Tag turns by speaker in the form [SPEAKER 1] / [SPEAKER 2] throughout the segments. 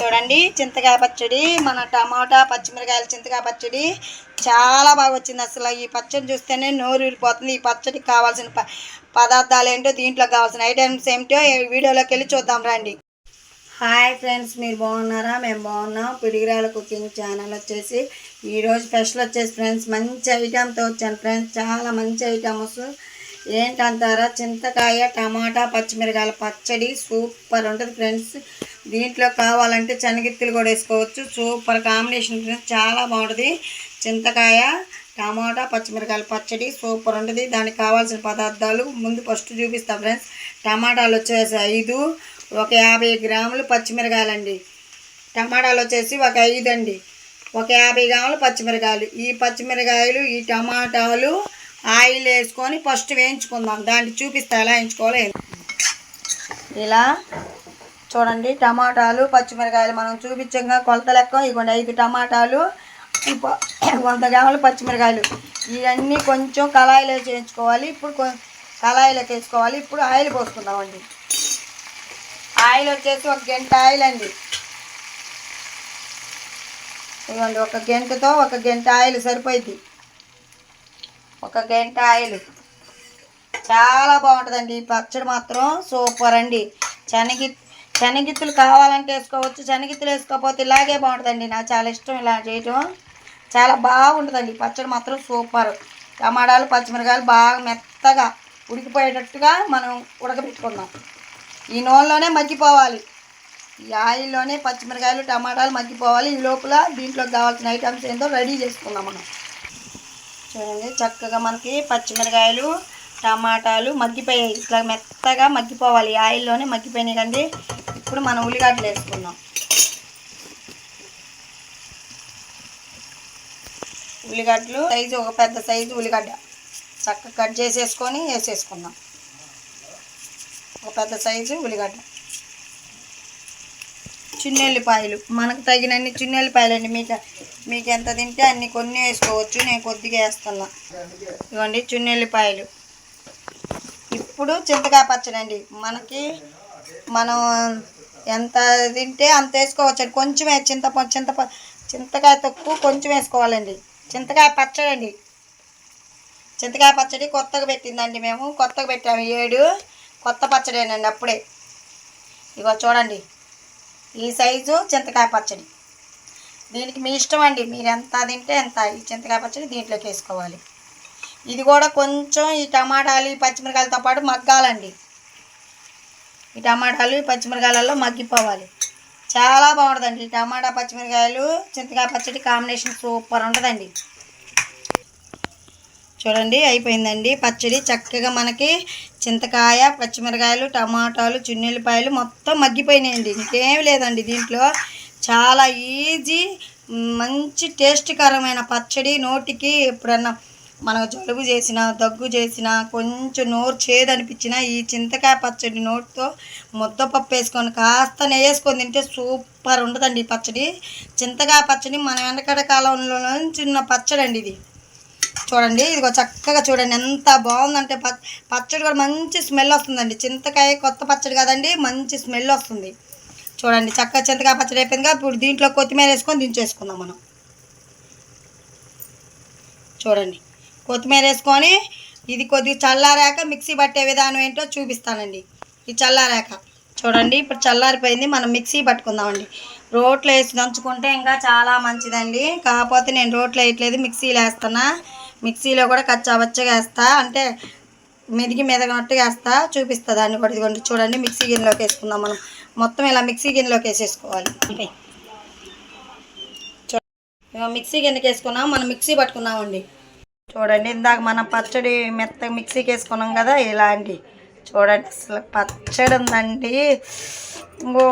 [SPEAKER 1] చూడండి చింతకాయ పచ్చడి మన టమాటా పచ్చిమిరకాయల చింతకాయ పచ్చడి. చాలా బాగా వచ్చింది అసలు. ఈ పచ్చడి చూస్తేనే నోరు ఊరిపోతుంది. ఈ పచ్చడికి కావాల్సిన పదార్థాలు ఏంటో దీంట్లో కావాల్సిన ఐటమ్స్ ఏమిటో వీడియోలోకి వెళ్ళి చూద్దాం రండి. హాయ్ ఫ్రెండ్స్ మీరు బాగున్నారా? మేము బాగున్నాం. పిడిగిరాల కుకింగ్ ఛానల్ వచ్చేసి ఈరోజు స్పెషల్ వచ్చేసి ఫ్రెండ్స్ మంచి ఐటమ్తో వచ్చాను ఫ్రెండ్స్. చాలా మంచి ఐటమ్స్ ఏంటంటారా? చింతకాయ టమాటా పచ్చిమిరకాయల పచ్చడి సూపర్ ఉంటుంది ఫ్రెండ్స్. దీంట్లో కావాలంటే శనగిత్తులు కూడా వేసుకోవచ్చు. సూపర్ కాంబినేషన్ చాలా బాగుంటుంది. చింతకాయ టమాటా పచ్చిమిరకాయల పచ్చడి సూపర్ ఉంటుంది. దానికి కావాల్సిన పదార్థాలు ముందు ఫస్ట్ చూపిస్తా ఫ్రెండ్స్ టమాటాలు వచ్చేసి ఐదు ఒక యాభై గ్రాములు పచ్చిమిరకాయలు అండి టమాటాలు వచ్చేసి ఒక ఐదు అండి. ఒక యాభై గ్రాములు పచ్చిమిరకాయలు. ఈ పచ్చిమిరకాయలు ఈ టమాటాలు ఆయిల్ వేసుకొని ఫస్ట్ వేయించుకుందాం. దాన్ని చూపిస్తా ఎలా వేయించుకోవాలి ఇలా చూడండి టమాటాలు పచ్చిమిరకాయలు మనం చూపించంగా కొలత లెక్క. ఇవ్వండి ఐదు టమాటాలు వంద గ్రాములు పచ్చిమిరకాయలు. ఇవన్నీ కొంచెం కళాయిలో చేయించుకోవాలి. ఇప్పుడు కళాయిలో కళాయిలోకి వేసుకోవాలి ఇప్పుడు ఆయిల్ పోసుకుందామండి. ఆయిల్ వచ్చేసి ఒక గంట ఆయిల్ అండి ఇవ్వండి ఒక గంటతో ఒక గంట ఆయిల్ సరిపోయింది ఒక గంట ఆయిల్. చాలా బాగుంటుందండి. ఈ పచ్చడి మాత్రం సూపర్ అండి. శనగి శనగిత్తులు కావాలంటే వేసుకోవచ్చు. శనగిత్తులు వేసుకోకపోతే ఇలాగే బాగుంటుందండి. నాకు చాలా ఇష్టం ఇలా చేయటం. చాలా బాగుంటుందండి. పచ్చడి మాత్రం సూపర్. టమాటాలు పచ్చిమిరకాయలు బాగా మెత్తగా ఉడికిపోయేటట్టుగా మనం ఉడకబెట్టుకుందాం. ఈ నూనెలోనే మగ్గిపోవాలి. ఈ ఆయిల్లోనే పచ్చిమిరకాయలు టమాటాలు మగ్గిపోవాలి. ఈ లోపల దీంట్లోకి కావాల్సిన ఐటమ్స్ ఏందో రెడీ చేసుకుందాం మనం. చూడండి చక్కగా మనకి పచ్చిమిరకాయలు టమాటాలు మగ్గిపోయాయి. ఇట్లా మెత్తగా మగ్గిపోవాలి. ఆయిల్లోనే మగ్గిపోయినాయి కండి ఇప్పుడు మనం ఉల్లిగడ్డలు వేసుకుందాం. ఉల్లిగడ్డలు సైజు ఒక పెద్ద సైజు ఉల్లిగడ్డ. చక్కగా కట్ చేసేసుకొని వేసేసుకుందాం. ఒక పెద్ద సైజు ఉల్లిగడ్డ. చున్నెల్లిపాయలు. మనకు తగినన్ని చున్నెల్లిపాయలు అండి. మీకు మీకు ఎంత తింటే అన్ని కొన్ని వేసుకోవచ్చు. నేను కొద్దిగా వేస్తున్నా. ఇవ్వండి చున్నెల్లిపాయలు. ఇప్పుడు చింతకాయ పచ్చడి అండి మనకి మనం ఎంత తింటే అంత వేసుకోవచ్చండి కొంచెమే చింతప చింతప చింతకాయ తక్కువ కొంచెం వేసుకోవాలండి. చింతకాయ పచ్చడి అండి. చింతకాయ పచ్చడి కొత్తగా పెట్టిందండి మేము. కొత్తగా పెట్టాము ఏడు. కొత్త పచ్చడేనండి అప్పుడే. ఇగో చూడండి. ఈ సైజు చింతకాయ పచ్చడి. దీనికి మీ ఇష్టం అండి. మీరు ఎంత తింటే ఎంత ఈ చింతకాయ పచ్చడి దీంట్లోకి వేసుకోవాలి. ఇది కూడా కొంచెం ఈ టమాటాలు ఈ పచ్చిమిరకాయలతో పాటు మగ్గాలండి. ఈ టమాటాలు ఈ పచ్చిమిరకాయలలో మగ్గిపోవాలి. చాలా బాగుంటుందండి ఈ టమాటా పచ్చిమిరకాయలు చింతకాయ పచ్చడి కాంబినేషన్ సూపర్ ఉంటుందండి. చూడండి అయిపోయిందండి పచ్చడి. చక్కగా మనకి చింతకాయ పచ్చిమిరకాయలు టమాటాలు చున్నెల్లిపాయలు మొత్తం మగ్గిపోయినాయండి. ఇంకేం లేదండి దీంట్లో. చాలా ఈజీ మంచి టేస్టీకరమైన పచ్చడి నోటికి ఎప్పుడన్నా మనకు జలుబు చేసిన దగ్గు చేసిన కొంచెం నోరు చేదనిపించిన ఈ చింతకాయ పచ్చడి నోటితో ముద్దపప్పు వేసుకొని కాస్త నెయ్యి వేసుకొని తింటే సూపర్ ఉంటుందండి ఈ పచ్చడి. చింతకాయ పచ్చడి మన వెనకడ కాలంలో చిన్న పచ్చడి అండి ఇది. చూడండి ఇదిగో చక్కగా చూడండి ఎంత బాగుందంటే పచ్చడి కూడా మంచి స్మెల్ వస్తుందండి. చింతకాయ కొత్త పచ్చడి కదండి మంచి స్మెల్ వస్తుంది. చూడండి చక్కగా చింతకాయ పచ్చడి అయిపోయిందిగా ఇప్పుడు దీంట్లో కొత్తిమీర వేసుకొని దించేసుకుందాం మనం. చూడండి. కొత్తిమీర వేసుకొని ఇది కొద్దిగా చల్లారాక మిక్సీ పట్టే విధానం ఏంటో చూపిస్తానండి. ఇది చల్లారాక. చూడండి ఇప్పుడు చల్లారిపోయింది. మనం మిక్సీ పట్టుకుందామండి. రోట్లో వేసి దంచుకుంటే ఇంకా చాలా మంచిదండి. కాకపోతే నేను రోట్లో వేయట్లేదు మిక్సీలో వేస్తున్నా. మిక్సీలో కూడా కచ్చాబచ్చగా వేస్తా. అంటే మెదిగి మెదగనట్టుగా వేస్తా. చూపిస్తా దాన్ని కూడా ఇదిగోండి. చూడండి మిక్సీ గిన్నెలోకి వేసుకుందాం మనం. మొత్తం ఇలా మిక్సీ గిన్నెలోకి వేసేసుకోవాలి. మిక్సీ గిన్నెకి వేసుకున్నాం. మనం మిక్సీ పట్టుకుందామండి చూడండి ఇందాక మనం పచ్చడి మెత్త మిక్సీకి వేసుకున్నాం కదా ఇలాంటి. చూడండి అసలు పచ్చడి ఉందండి. ఇంకో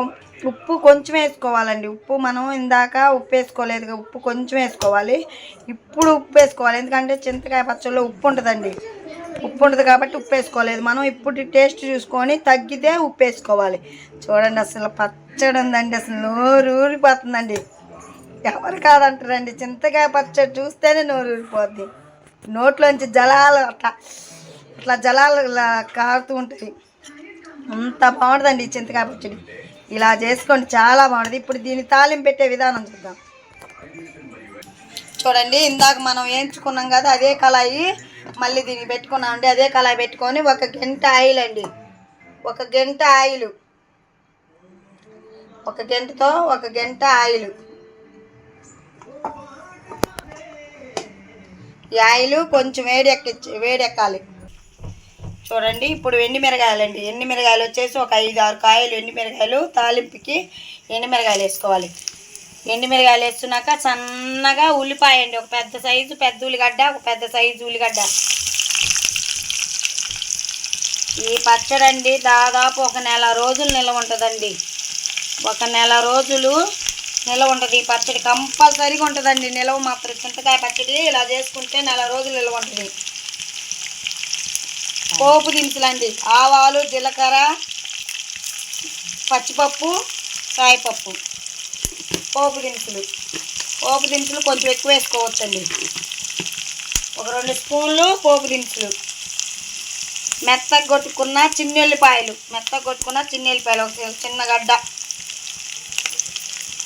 [SPEAKER 1] ఉప్పు కొంచెం వేసుకోవాలండి. ఉప్పు మనం ఇందాక ఉప్పు వేసుకోలేదు ఉప్పు కొంచెం వేసుకోవాలి. ఇప్పుడు ఉప్పు వేసుకోవాలి. ఎందుకంటే చింతకాయ పచ్చడిలో ఉప్పు ఉంటుందండి. ఉప్పు ఉంటుంది కాబట్టి ఉప్పు వేసుకోలేదు. మనం ఇప్పుడు టేస్ట్ చూసుకొని తగ్గితే ఉప్పు వేసుకోవాలి. చూడండి అసలు పచ్చడి ఉందండి. అసలు నోరు ఊరిపోతుందండి. ఎవరు కాదంటారండి? చింతకాయ పచ్చడి చూస్తేనే నోరు ఊరిపోద్ది. నోట్లోంచి జలాలు అట్లా అట్లా జలాలు ఇలా కారుతూ ఉంటాయి. అంత బాగుంటుందండి ఈ చింతకాయ పచ్చడి. ఇలా చేసుకోండి చాలా బాగుంటుంది ఇప్పుడు దీన్ని తాలింపు పెట్టే విధానం చూద్దాం. చూడండి ఇందాక మనం వేయించుకున్నాం కదా అదే కళాయి. మళ్ళీ దీన్ని పెట్టుకున్నాం అండి అదే కళాయి పెట్టుకొని ఒక గంట ఆయిల్ అండి ఒక గంట ఆయిల్. ఒక గంటతో ఒక గంట ఆయిల్. ఈ ఆయిల్ కొంచెం వేడి ఎక్కించి వేడి ఎక్కాలి చూడండి ఇప్పుడు ఎండి మిరగాయలండి? ఎండి మిరగాయలు వచ్చేసి ఒక ఐదు ఆరు కాయలు ఎండి మిరగాయలు? తాలింపుకి ఎండి మిరగాయలు వేసుకోవాలి? ఎండి మిరగాయలు వేస్తున్నాక సన్నగా ఉల్లిపాయ అండి ఒక పెద్ద సైజు పెద్ద ఉల్లిగడ్డ ఒక పెద్ద సైజు ఉల్లిగడ్డ. ఈ పచ్చడి అండి దాదాపు ఒక నెల రోజులు నిల్వ ఉంటుందండి. ఒక నెల రోజులు నిల్వ ఉంటుంది. ఈ పచ్చడి కంపల్సరీగా ఉంటుందండి. నిల్వ మాత్రం చింతకాయ పచ్చడి ఇలా చేసుకుంటే నెల రోజులు నిల్వ ఉంటుంది. పోపు దినుసులండి. ఆవాలు జీలకర్ర పచ్చిపప్పు కాయపప్పు పోపు దినుసులు. పోపు దినుసులు కొంచెం ఎక్కువ వేసుకోవచ్చండి. ఒక రెండు స్పూన్లు పోపు దినుసులు. మెత్తగా కొట్టుకున్న చిన్నెల్లిపాయలు. మెత్తగా కొట్టుకున్న చిన్నెల్లిపాయలు. ఒక చిన్న గడ్డ.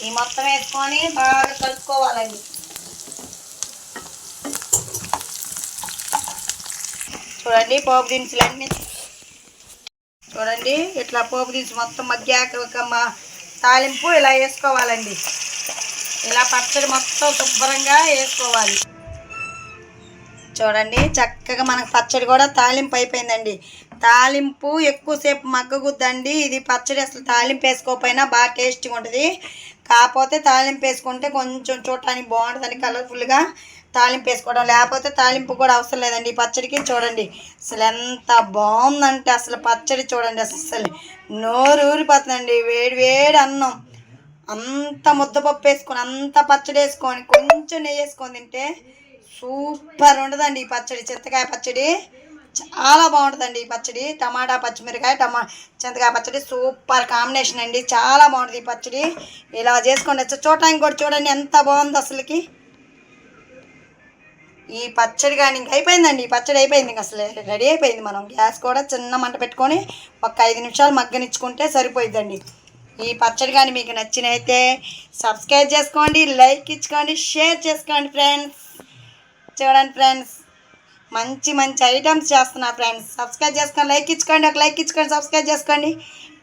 [SPEAKER 1] ఈ మొత్తం వేసుకొని బాగా కలుపుకోవాలండి. చూడండి పోపు దినుసులన్నీ. చూడండి ఇట్లా పోపు దినుసు మొత్తం మగ్గాక ఒక మా తాలింపు ఇలా వేసుకోవాలండి. ఇలా పచ్చడి మొత్తం శుభ్రంగా వేసుకోవాలి. చూడండి చక్కగా మనకు పచ్చడి కూడా తాలింపు అయిపోయిందండి. తాలింపు ఎక్కువసేపు మగ్గగుద్దండి ఇది పచ్చడి అసలు తాలింపు వేసుకోకపోయినా బాగా టేస్టీగా ఉంటుంది. కాకపోతే తాలింపు వేసుకుంటే కొంచెం చూడటానికి బాగుంటుందని కలర్ఫుల్గా తాలింపు వేసుకోవడం. లేకపోతే తాలింపు కూడా అవసరం లేదండి ఈ పచ్చడికి. చూడండి అసలు ఎంత బాగుందంటే అసలు పచ్చడి చూడండి అసలు. నోరు ఊరిపోతుందండి. వేడి వేడి అన్నం. అంత ముద్దపప్పు వేసుకొని అంత పచ్చడి వేసుకొని కొంచెం నెయ్యి వేసుకొని తింటే సూపర్ ఉండదండి ఈ పచ్చడి. చింతకాయ పచ్చడి. చాలా బాగుంటుందండి ఈ పచ్చడి. టమాటా పచ్చిమిరకాయ టమా చింతకాయ పచ్చడి సూపర్ కాంబినేషన్ అండి. చాలా బాగుంటుంది ఈ పచ్చడి. ఇలా చేసుకోండి చూడటానికి కూడా చూడండి ఎంత బాగుంది అసలుకి. ఈ పచ్చడి కానీ ఇంక అయిపోయిందండి. ఈ పచ్చడి అయిపోయింది ఇంక అసలు రెడీ అయిపోయింది మనం. గ్యాస్ కూడా చిన్న మంట పెట్టుకొని ఒక ఐదు నిమిషాలు మగ్గనిచ్చుకుంటే సరిపోయిద్దండి. ఈ పచ్చడి కానీ మీకు నచ్చినైతే సబ్స్క్రైబ్ చేసుకోండి లైక్ ఇచ్చుకోండి షేర్ చేసుకోండి ఫ్రెండ్స్. చూడండి ఫ్రెండ్స్. మంచి మంచి ఐటమ్స్ చేస్తున్నా ఫ్రెండ్స్. సబ్స్క్రైబ్ చేసుకోండి లైక్ ఇచ్చుకోండి. ఒక లైక్ ఇచ్చుకోండి సబ్స్క్రైబ్ చేసుకోండి.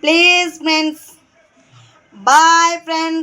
[SPEAKER 1] Please friends. Bye friends.